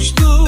konuştuk